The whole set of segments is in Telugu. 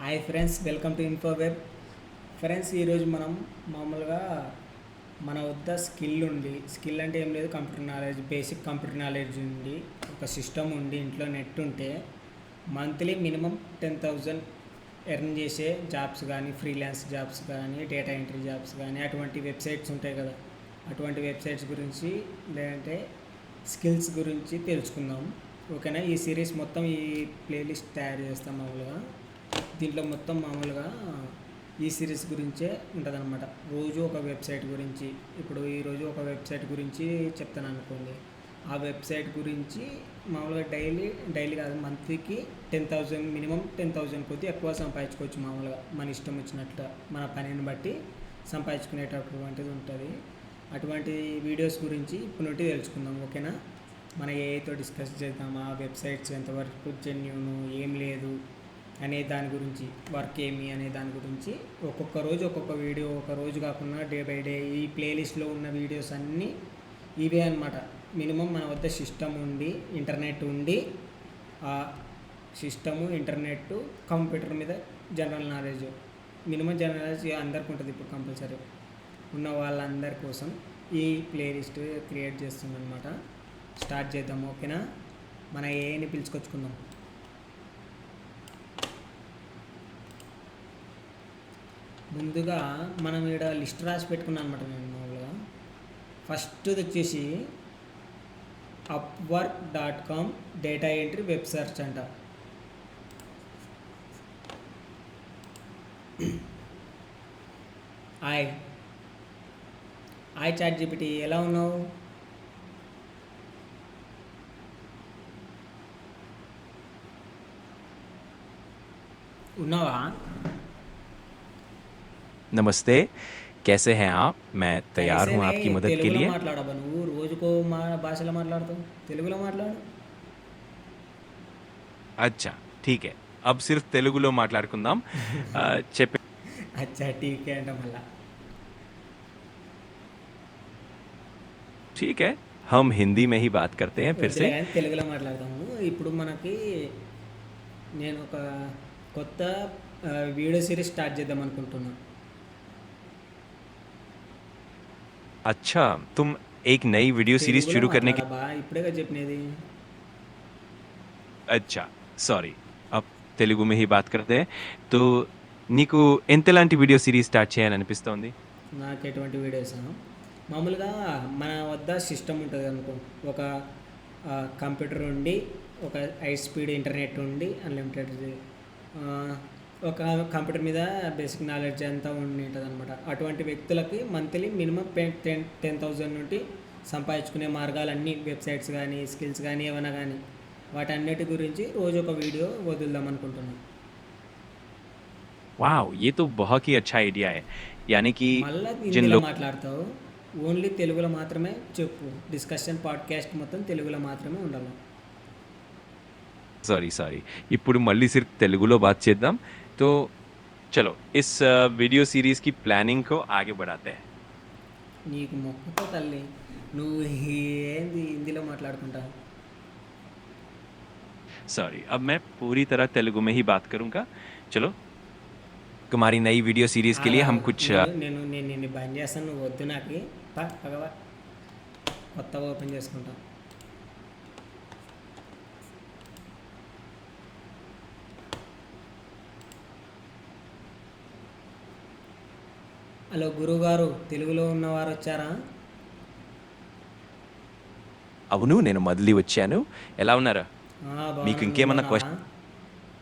Hi friends welcome to info web friends ఈరోజు మనం మామూలుగా మన వద్ద స్కిల్ ఉండి స్కిల్ అంటే ఏం లేదు computer knowledge basic computer knowledge ఉండి ఒక సిస్టమ్ ఉండి ఇంట్లో నెట్ ఉంటే monthly minimum ten thousand earn చేసే జాబ్స్ కానీ ఫ్రీలాన్స్ జాబ్స్ కానీ డేటా ఎంట్రీ జాబ్స్ కానీ అటువంటి వెబ్సైట్స్ ఉంటాయి కదా. అటువంటి వెబ్సైట్స్ గురించి లేదంటే స్కిల్స్ గురించి తెలుసుకుందాం. ఓకేనా ఈ సిరీస్ మొత్తం ఈ ప్లేలిస్ట్ తయారు చేస్తాం మామూలుగా. దీంట్లో మొత్తం మామూలుగా ఈ సిరీస్ గురించే ఉంటుందన్నమాట. రోజు ఒక వెబ్సైట్ గురించి ఇప్పుడు ఈరోజు ఒక వెబ్సైట్ గురించి చెప్తాను అనుకోండి. ఆ వెబ్సైట్ గురించి మామూలుగా డైలీ డైలీ కాదు మంత్లీకి ten thousand minimum ten thousand కొద్ది ఎక్కువ సంపాదించుకోవచ్చు మామూలుగా. మన ఇష్టం వచ్చినట్లు మన పనిని బట్టి సంపాదించుకునేటటువంటిది ఉంటుంది. అటువంటి వీడియోస్ గురించి ఇప్పుడు నుండి తెలుసుకుందాం ఓకేనా? మన ఏఐతో డిస్కస్ చేద్దాం ఆ వెబ్సైట్స్ ఎంతవరకు జెన్యూను ఏం లేదు? అనే దాని గురించి వర్క్ ఏమి అనే దాని గురించి ఒక్కొక్క రోజు ఒక్కొక్క వీడియో ఒక రోజు కాకుండా డే బై డే ఈ ప్లేలిస్ట్లో ఉన్న వీడియోస్ అన్నీ ఇవే అనమాట మినిమం మన వద్ద సిస్టమ్ ఉండి ఇంటర్నెట్ ఉండి ఆ సిస్టము ఇంటర్నెట్ కంప్యూటర్ మీద general knowledge. Minimum general knowledge అందరికి ఉంటుంది ఇప్పుడు కంపల్సరీ. ఉన్న వాళ్ళందరి కోసం ఈ ప్లేలిస్ట్ క్రియేట్ చేస్తున్నాను అనమాట స్టార్ట్ చేద్దాం ఓకేనా? మన ఏని పిలుచుకొచ్చుకుందాం. ముందుగా మనం ఇక్కడ లిస్ట్ రాసి పెట్టుకున్నాను అనమాట నేను మామూలుగా. ఫస్ట్ది వచ్చేసి Upwork dot com data entry web search అంట. హాయ్. హాయ్ చాట్ జీపీటీ ఎలా ఉన్నావు? ఉన్నావా? नमस्ते कैसे हैं आप मैं तैयार हूं ऐसे आपकी नहीं, मदद के తెలుగులో लिए మాట్లాడబ్బా నువ్వు రోజుకో మా భాషలో మాట్లాడతావు తెలుగులో మాట్లాడు अच्छा ठीक है अब सिर्फ తెలుగులో మాట్లాడుకుందాం ఆ, చెప్పే అచ్చా టీకే అంట మళ్ళా ठीक है हम हिंदी में ही बात करते हैं फिर వద్దులే से కానీ తెలుగులో మాట్లాడతాము ఇప్పుడు మనకి నేను ఒక కొత్త ఆ, వీడియో సిరీస్ స్టార్ట్ చేద్దాం అనుకుంటున్నాను అచ్చా తుమ్ ఏక్ నై వీడియో సిరీస్ షురూ కర్నే కి ఇప్పుడేగా చెప్పినది? అచ్చా సారీ అప్ తెలుగు మే హి బాత్ కర్తే తో నీకు ఎంతలాంటి వీడియో సిరీస్ స్టార్ట్ చేయాలని అనిపిస్తుంది నాకు ఎటువంటి వీడియోస్ మామూలుగా మన వద్ద సిస్టమ్ ఉంటుంది అనుకో. ఒక కంప్యూటర్ ఉండి ఒక హై స్పీడ్ ఇంటర్నెట్ ఉండి అన్లిమిటెడ్ ఒక కంప్యూటర్ మీద బేసిక్ నాలెడ్జ్ అంతా ఉండి ఉంటుంది అనమాట అటువంటి వ్యక్తులకి monthly minimum ten ten thousand నుండి సంపాదించుకునే మార్గాలన్నీ వెబ్సైట్స్ కానీ స్కిల్స్ కానీ ఏమైనా కానీ వాటన్నిటి గురించి రోజు ఒక వీడియో వదులుదాం అనుకుంటున్నాను वाओ ये तो बहुत ही अच्छा आइडिया है यानी कि మళ్ళా जिन హిందీలో लोग మాట్లాడతావు ఓన్లీ తెలుగులో మాత్రమే చెప్పు డిస్కషన్ పాడ్కాస్ట్ మొత్తం తెలుగులో మాత్రమే ఉండాలి సారీ సారీ ఇప్పుడు మళ్ళీ సిర్ఫ్ తెలుగులో బాత్ చేద్దాం तो चलो इस वीडियो सीरीज की प्लानिंग को आगे बढ़ाते हैं నీకు మొక్కుతో తల్లి నువ్వు ఏంది హిందీలో మాట్లాడుకుంటావు सॉरी अब मैं पूरी तरह तेलुगु में ही बात करूंगा चलो तुम्हारी नई वीडियो सीरीज के लिए हम कुछ अ, నేను నేను నేను నిన్ను బంద్ చేస్తాను నువ్వు వద్దు నాకు పా పగవా కొత్తగా ఓపెన్ చేసుకుంటా హలో గురువుగారు తెలుగులో ఉన్నవారు వచ్చారా? అవును నేను మదిలి వచ్చాను. ఎలా ఉన్నారా. మీకు ఇంకేమన్నా? క్వశ్చన్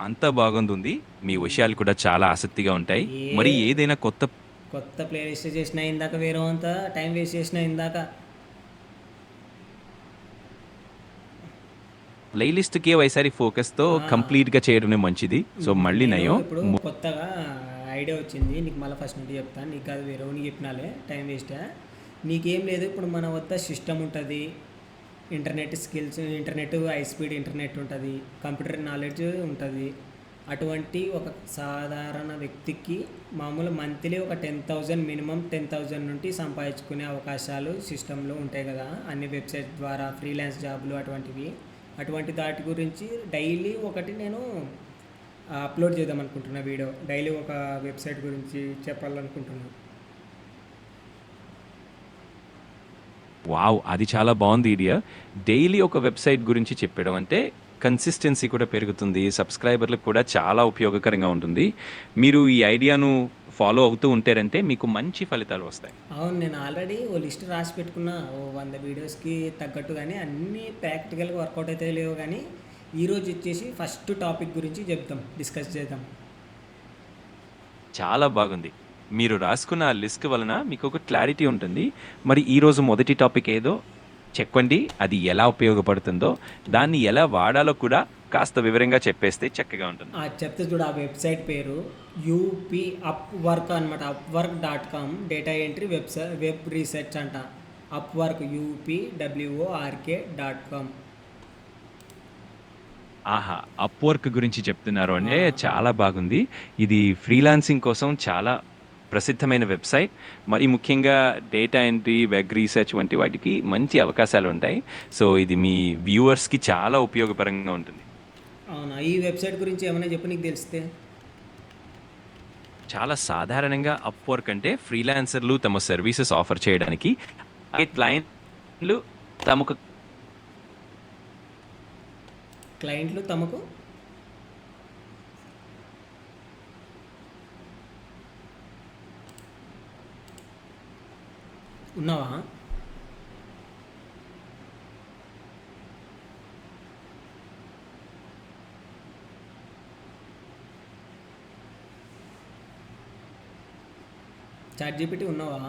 అంతా బాగుంది మీ విషయాలు కూడా చాలా ఆసక్తిగా ఉంటాయి. మరి ఏదైనా కొత్త కొత్త ప్లేలిస్ట్ చేసిన ఇందాక వేరే అంతా టైం వేస్ట్ చేసిన ఇందాక. ప్లేలిస్ట్కి వైసారి ఫోకస్తో కంప్లీట్గా చేయడమే మంచిది. సో మళ్ళీ నయం. కొత్తగా ఐడియా వచ్చింది. నీకు మళ్ళీ ఫస్ట్ నుండి చెప్తాను నీకు అది వేరే నీకు చెప్పినాలే. టైం వేస్టే నీకేం లేదు. ఇప్పుడు మన వద్ద సిస్టమ్ ఉంటుంది. Internet skills internet high speed internet ఉంటుంది. కంప్యూటర్ నాలెడ్జ్ ఉంటుంది. అటువంటి ఒక సాధారణ వ్యక్తికి మామూలు మంత్లీ ఒక ten thousand minimum ten thousand నుండి సంపాదించుకునే అవకాశాలు సిస్టంలో ఉంటాయి కదా. అన్ని వెబ్సైట్ ద్వారా ఫ్రీలాన్స్ జాబ్లు అటువంటివి. అటువంటి దాటి గురించి డైలీ ఒకటి నేను అప్లోడ్ చేద్దాం అనుకుంటున్నా వీడియో. డైలీ ఒక వెబ్సైట్ గురించి చెప్పాలనుకుంటున్నాను వావ్ అది చాలా బాగుంది ఐడియా. డైలీ ఒక వెబ్సైట్ గురించి చెప్పడం అంటే కన్సిస్టెన్సీ కూడా పెరుగుతుంది. సబ్స్క్రైబర్లకు కూడా చాలా ఉపయోగకరంగా ఉంటుంది. మీరు ఈ ఐడియాను ఫాలో అవుతూ ఉంటారంటే మీకు మంచి ఫలితాలు వస్తాయి. అవును నేను ఆల్రెడీ ఓ లిస్ట్ రాసి పెట్టుకున్నా. ఓ వంద వీడియోస్కి తగ్గట్టు కానీ అన్నీ ప్రాక్టికల్గా వర్కౌట్ అయితే లేవు కానీ ఈరోజు వచ్చేసి ఫస్ట్ టాపిక్ గురించి చెప్తాం డిస్కస్ చేద్దాం. చాలా బాగుంది. మీరు రాసుకున్న ఆ లిస్ట్ వలన మీకు ఒక క్లారిటీ ఉంటుంది. మరి ఈరోజు మొదటి టాపిక్ ఏదో? చెప్పండి అది ఎలా ఉపయోగపడుతుందో. దాన్ని ఎలా వాడాలో కూడా కాస్త వివరంగా చెప్పేస్తే చక్కగా ఉంటుంది. ఆ చెప్తే చూడు ఆ వెబ్సైట్ పేరు యూపీ అప్ వర్క్ అనమాట Upwork dot com data entry website web research అంట. Upwork UP WORK dot com ఆహా అప్వర్క్ గురించి చెప్తున్నారు అంటే చాలా బాగుంది. ఇది ఫ్రీలాన్సింగ్ కోసం చాలా ప్రసిద్ధమైన వెబ్సైట్. మరి ముఖ్యంగా డేటా ఎంట్రీ వెబ్ రీసెర్చ్ వంటి వాటికి మంచి అవకాశాలు ఉంటాయి. సో ఇది మీ వ్యూవర్స్కి చాలా ఉపయోగపరంగా ఉంటుంది. అవునా? ఈ వెబ్సైట్ గురించి ఏమైనా చెప్పు నీకు తెలిస్తే. చాలా సాధారణంగా అప్వర్క్ అంటే ఫ్రీలాన్సర్లు తమ సర్వీసెస్ ఆఫర్ చేయడానికి క్లయింట్లు తమకు క్లయింట్లు తమకు ఉన్నావా? చాట్ జీపీటీ ఉన్నావా?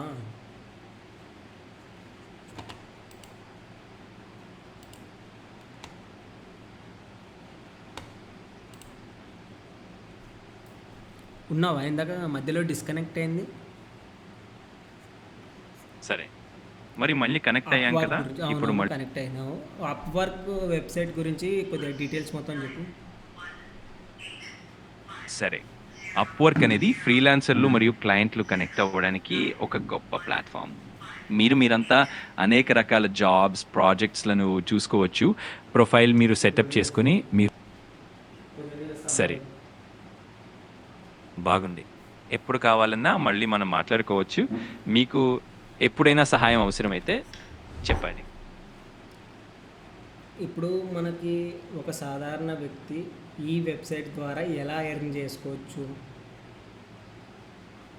ఉన్నావా? ఇందాక మధ్యలో డిస్కనెక్ట్ అయింది. సరే. మరి మళ్ళీ కనెక్ట్ అయ్యాం కదా? ఇప్పుడు మళ్ళీ కనెక్ట్ అయినావు. అప్ వర్క్ వెబ్సైట్ గురించి కొద్దిగా డీటెయిల్స్ మొత్తం చెప్పు. సరే. అప్వర్క్ అనేది ఫ్రీలాన్సర్లు మరియు క్లయింట్లు కనెక్ట్ అవ్వడానికి ఒక గొప్ప ప్లాట్ఫామ్ మీరు మీరంతా అనేక రకాల జాబ్స్ ప్రాజెక్ట్స్లను చూసుకోవచ్చు. ప్రొఫైల్ మీరు సెటప్ చేసుకుని మీ సరే. బాగుంది. ఎప్పుడు కావాలన్నా మళ్ళీ మనం మాట్లాడుకోవచ్చు. మీకు ఎప్పుడైనా సహాయం అవసరమైతే చెప్పండి. ఇప్పుడు మనకి ఒక సాధారణ వ్యక్తి ఈ వెబ్సైట్ ద్వారా ఎలా ఎర్న్ చేసుకోవచ్చు?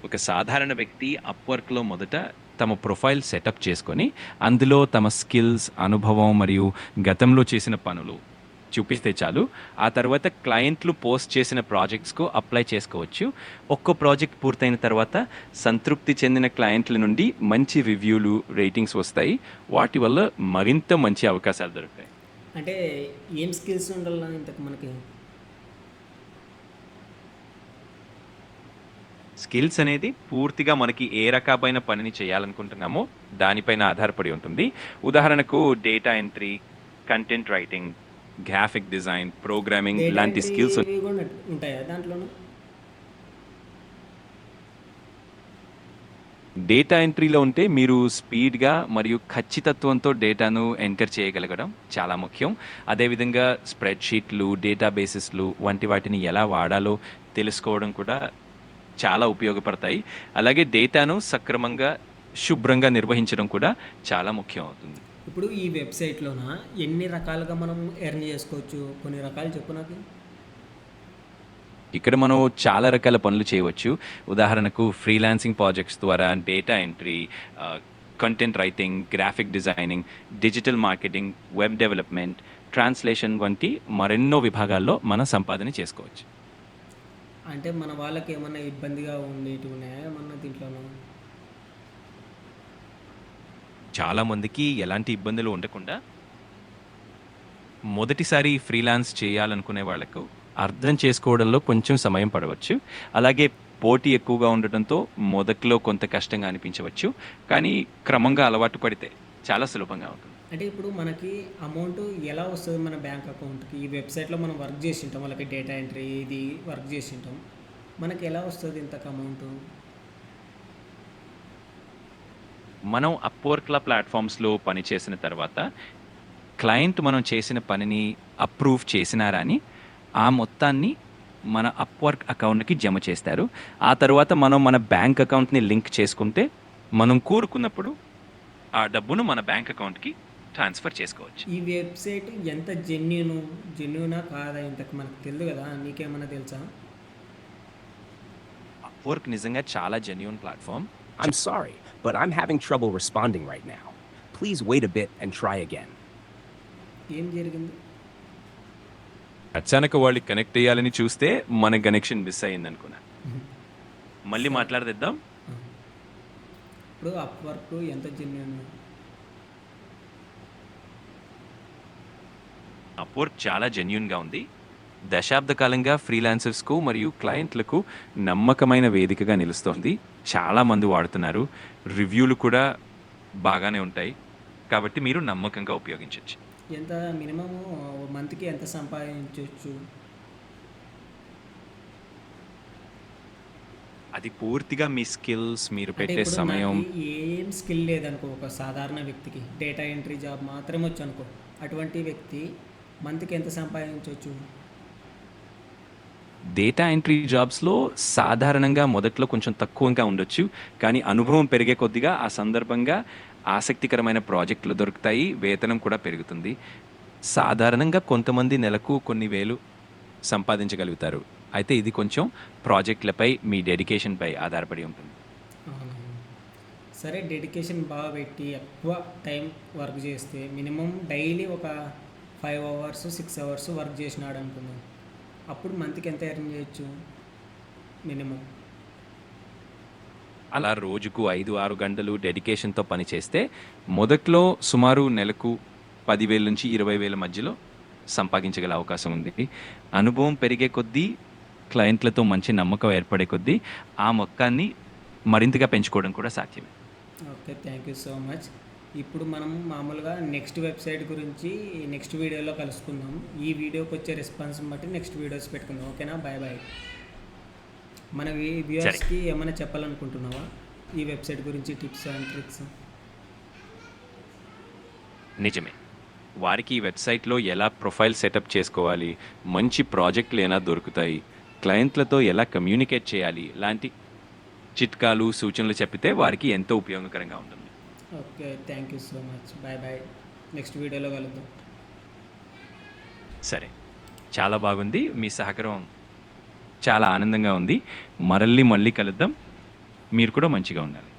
ఒక సాధారణ వ్యక్తి అప్వర్క్లో మొదట తమ ప్రొఫైల్ సెటప్ చేసుకొని అందులో తమ స్కిల్స్ అనుభవం మరియు గతంలో చేసిన పనులు చూపిస్తే చాలు. ఆ తర్వాత క్లయింట్లు పోస్ట్ చేసిన ప్రాజెక్ట్స్కు అప్లై చేసుకోవచ్చు. ఒక్కో ప్రాజెక్ట్ పూర్తయిన తర్వాత సంతృప్తి చెందిన క్లయింట్ల నుండి మంచి రివ్యూలు రేటింగ్స్ వస్తాయి. వాటి వల్ల మరింత మంచి అవకాశాలు దొరుకుతాయి. అంటే ఏం స్కిల్స్ ఉండాలి ఇంతకు మనకి? స్కిల్స్ అనేది పూర్తిగా మనకి ఏ రకమైన పనిని చేయాలనుకుంటున్నామో దానిపైన ఆధారపడి ఉంటుంది. ఉదాహరణకు data entry content writing graphic design programming లాంటి స్కిల్స్ ఉంటాయా దాంట్లోనూ? డేటా ఎంట్రీలో ఉంటే మీరు స్పీడ్గా మరియు ఖచ్చితత్వంతో డేటాను ఎంటర్ చేయగలగడం చాలా ముఖ్యం. అదేవిధంగా స్ప్రెడ్షీట్లు డేటాబేసెస్లు వంటి వాటిని ఎలా వాడాలో తెలుసుకోవడం కూడా చాలా ఉపయోగపడతాయి. అలాగే డేటాను సక్రమంగా శుభ్రంగా నిర్వహించడం కూడా చాలా ముఖ్యం అవుతుంది. ఇప్పుడు ఈ వెబ్సైట్లోన ఎన్ని రకాలుగా మనం ఎర్న్ చేసుకోవచ్చు? కొన్ని రకాలు చెప్పు నాకు. ఇక్కడ మనం చాలా రకాల పనులు చేయవచ్చు. ఉదాహరణకు ఫ్రీలాన్సింగ్ ప్రాజెక్ట్స్ ద్వారా data entry content writing graphic designing digital marketing web development translation వంటి మరెన్నో విభాగాల్లో మనం సంపాదన చేసుకోవచ్చు. అంటే మన వాళ్ళకి ఏమన్నా ఇబ్బందిగా ఉండేటి ఉన్నాయా ఏమన్నా దీంట్లోనూ? చాలామందికి ఎలాంటి ఇబ్బందులు ఉండకుండా మొదటిసారి ఫ్రీలాన్స్ చేయాలనుకునే వాళ్ళకు అర్థం చేసుకోవడంలో కొంచెం సమయం పడవచ్చు. అలాగే పోటీ ఎక్కువగా ఉండటంతో మొదట్లో కొంత కష్టంగా అనిపించవచ్చు. కానీ క్రమంగా అలవాటు పడితే చాలా సులభంగా ఉంటుంది. అంటే ఇప్పుడు మనకి అమౌంట్ ఎలా వస్తుంది మన బ్యాంక్ అకౌంట్కి? ఈ వెబ్సైట్లో మనం వర్క్ చేసి ఉంటాం వాళ్ళకి డేటా ఎంట్రీ ఇది వర్క్ చేసి ఉంటాం. మనకి ఎలా వస్తుంది ఇంతకు అమౌంట్? మనం అప్వర్క్ల ప్లాట్ఫామ్స్లో పని చేసిన తర్వాత క్లయింట్ మనం చేసిన పనిని అప్రూవ్ చేసినారా అని ఆ మొత్తాన్ని మన అప్వర్క్ అకౌంట్కి జమ చేస్తారు. ఆ తర్వాత మనం మన బ్యాంక్ అకౌంట్ని లింక్ చేసుకుంటే మనం కోరుకున్నప్పుడు ఆ డబ్బును మన బ్యాంక్ అకౌంట్కి ట్రాన్స్ఫర్ చేసుకోవచ్చు. ఈ వెబ్సైట్ ఎంత జెన్యున్ జెన్యునా కాదా ఇంతకు మనకు తెలియదు కదా నీకేమన్నా తెలుసా? అప్వర్క్ నిజంగా చాలా genuine platform I'm sorry, but I'm having trouble responding right now. Please wait a bit and try again. ఏం జరిగింది? అచానక వాళ్ళు కనెక్ట్ అయ్యాలని చూస్తే మన కనెక్షన్ మిస్ అయింది అనుకున్నా మళ్ళీ మాట్లాడదిద్దాం ఇప్పుడు అప్ వర్క్ ఎంత జెన్యున్ అప్వర్క్ చాలా జెన్యున్గా ఉంది. దశాబ్ద కాలంగా ఫ్రీలాన్సర్స్కు మరియు క్లయింట్లకు నమ్మకమైన వేదికగా నిలుస్తోంది. చాలా మంది వాడుతున్నారు. రివ్యూలు కూడా బాగానే ఉంటాయి. కాబట్టి మీరు నమ్మకంగా ఉపయోగించవచ్చు ఎంత మినిమము మంత్కి ఎంత సంపాదించవచ్చు అది పూర్తిగా మీ స్కిల్స్ మీరు పెట్టే సమయం. ఏం స్కిల్ లేదనుకో ఒక సాధారణ వ్యక్తికి డేటా ఎంట్రీ జాబ్ మాత్రం వచ్చు అనుకో అటువంటి వ్యక్తి మంత్కి ఎంత సంపాదించవచ్చు డేటా ఎంట్రీ జాబ్స్లో సాధారణంగా మొదట్లో కొంచెం తక్కువగా ఉండొచ్చు కానీ అనుభవం పెరిగే కొద్దిగా ఆ సందర్భంగా ఆసక్తికరమైన ప్రాజెక్టులు దొరుకుతాయి వేతనం కూడా పెరుగుతుంది. సాధారణంగా కొంతమంది నెలకు కొన్ని వేలు సంపాదించగలుగుతారు. అయితే ఇది కొంచెం ప్రాజెక్టులపై మీ డెడికేషన్పై ఆధారపడి ఉంటుంది. సరే డెడికేషన్ బాగా పెట్టి ఎక్కువ టైం వర్క్ చేస్తే మినిమం డైలీ ఒక five hours six hours work చేసినాడు అనుకున్నాను అప్పుడు మంత్కి ఎంత ఎర్న్ చేయొచ్చు? మినిమం. అలా రోజుకు ఐదు ఆరు గంటలు డెడికేషన్తో పనిచేస్తే మొదట్లో సుమారు నెలకు పదివేల నుంచి ఇరవై వేల మధ్యలో సంపాదించగల అవకాశం ఉంది. అనుభవం పెరిగే కొద్దీ క్లయింట్లతో మంచి నమ్మకం ఏర్పడే కొద్దీ ఆ మొత్తాన్ని మరింతగా పెంచుకోవడం కూడా సాధ్యమే. Okay thank you so much ఇప్పుడు మనం మామూలుగా నెక్స్ట్ వెబ్సైట్ గురించి నెక్స్ట్ వీడియోలో కలుసుకుందాం. ఈ వీడియోకి వచ్చే రెస్పాన్స్ బట్టి నెక్స్ట్ వీడియోస్ పెట్టుకుందాం. ఓకేనా బాయ్ బాయ్ మన వ్యూవర్స్కి ఏమైనా చెప్పాలనుకుంటున్నావా? ఈ వెబ్సైట్ గురించి టిప్స్ అండ్ ట్రిక్స్ నిజమే. వారికి ఈ వెబ్సైట్లో ఎలా ప్రొఫైల్ సెటప్ చేసుకోవాలి మంచి ప్రాజెక్టులు ఎలా దొరుకుతాయి క్లయింట్లతో ఎలా కమ్యూనికేట్ చేయాలి లాంటి చిట్కాలు సూచనలు చెప్పితే వారికి ఎంతో ఉపయోగకరంగా ఉంటుంది. Okay thank you so much bye bye next వీడియోలో కలుద్దాం. సరే చాలా బాగుంది. మీ సహకారం చాలా ఆనందంగా ఉంది. మరల్లి మళ్ళీ కలుద్దాం. మీరు కూడా మంచిగా ఉండాలి.